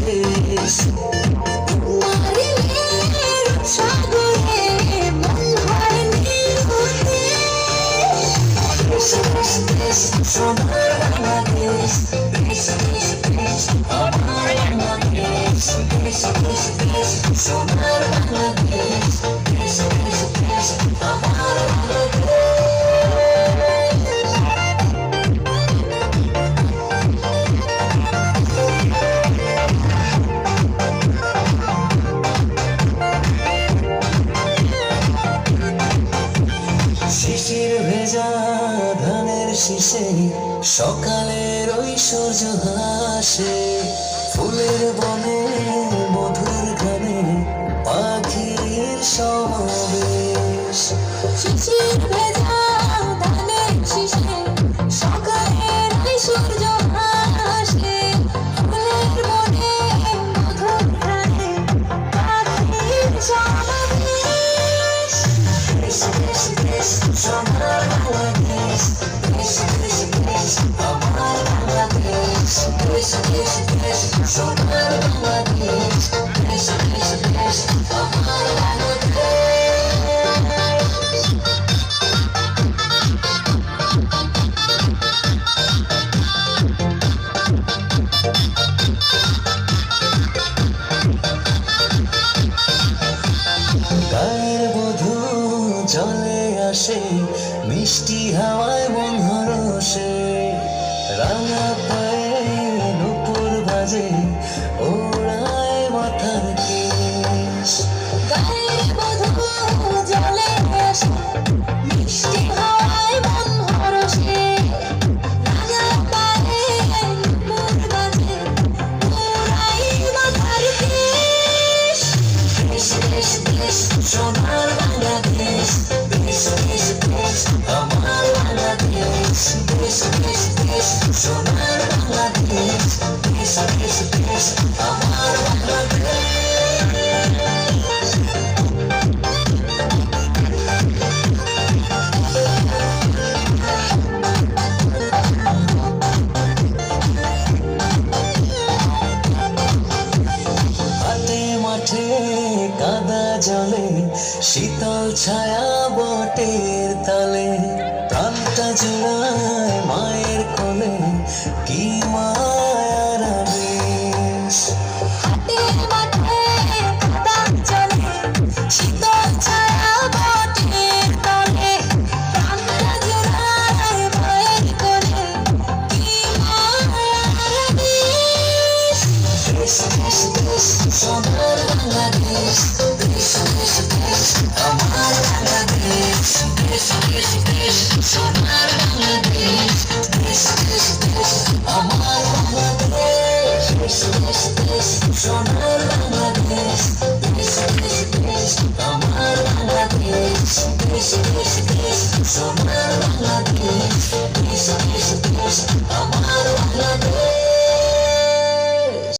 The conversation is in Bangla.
শেষ মারিলের সাগরে মন হয় নিরুদ্দেশ দেশ দেশ দেশ সোনার বাংলাদেশ শীষে সকালের ওই সূর্য হাসে ফুলের বনে মধুর গানে পাখির সমাবেশ। সকালের ওই সূর্য হাসে মিষ্টি হাওয়ায় মন হরসে রাঙা পায়ে নুপুর বাজে ওড়ায় দেশ দেশ দেশ সোনার বাংলাদেশ দেশ দেশ কাদা জলে শীতল ছায় to. Usama lagi Bisa bisa bisa Amar lagi